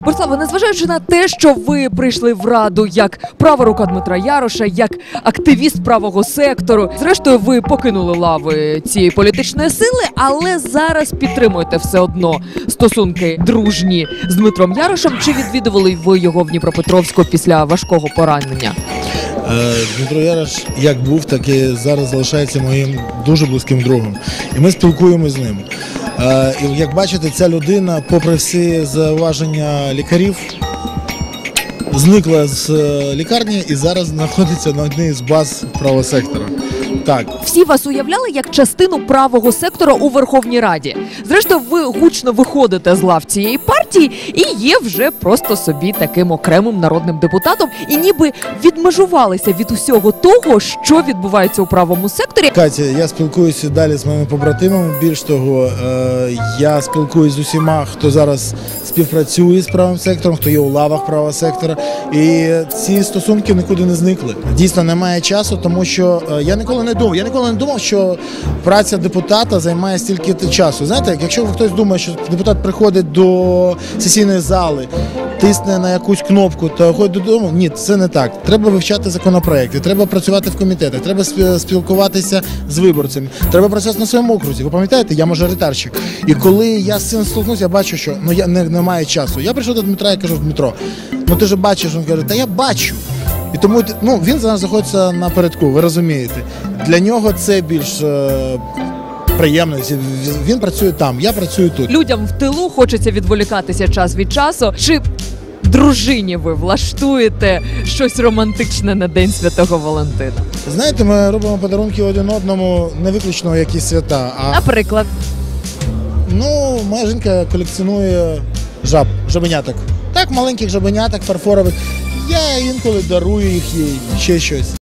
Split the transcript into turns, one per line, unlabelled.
Бориславе, незважаючи на те, що ви прийшли в раду як права рука Дмитра Яроша, як активіст правого сектору, зрештою, ви покинули лави цієї політичної сили, але зараз підтримуєте все одно стосунки дружні з Дмитром Ярошем. Чи відвідували ви його в Дніпропетровську після важкого поранення?
Е, Дмитро Ярош як був, так і зараз залишається моїм дуже близьким другом. І ми спілкуємося з ним. Е, як бачите, ця людина, попри всі зауваження лікарів, зникла з е, лікарні і зараз знаходиться на одній з баз правого сектора. Так,
Всі вас уявляли як частину правого сектора у Верховній Раді. Зрештою, ви гучно виходите з лав цієї партії і є вже просто собі таким окремим народним депутатом, і ніби відмежувалися від усього того, що відбувається у правому секторі.
Катя, я спілкуюся далі з моїми побратимами. Більш того, е, я спілкуюся з усіма, хто зараз співпрацює з правим сектором, хто є у лавах правого сектора. І ці стосунки нікуди не зникли. Дійсно, немає часу, тому що е, я ніколи не думав. Я ніколи не думав, що праця депутата займає стільки часу. Знаєте, якщо хтось думає, що депутат приходить до сесійної зали, тисне на якусь кнопку та ходить додому. Ні, це не так. Треба вивчати законопроекти, треба працювати в комітетах, треба спілкуватися з виборцями, треба працювати на своєму окрузі. Ви пам'ятаєте, я мажоритарщик. І коли я з цим столкнувся, я бачу, що ну я не, немає часу. Я прийшов до Дмитра і кажу, Дмитро, ну ти ж бачиш, він каже, та я бачу. І тому ну, він зараз знаходиться напередку, ви розумієте. Для нього це більш е, приємно. Він працює там, я працюю тут.
Людям в тилу хочеться відволікатися час від часу. Чи дружині ви влаштуєте щось романтичне на День Святого Валентина?
Знаєте, ми робимо подарунки один одному не виключно якісь свята. А
Наприклад,
ну, моя жінка колекціонує жаб, жабеняток. Так, маленьких жабеняток, фарфорових. Я інколи дарую їх їй, ще щось.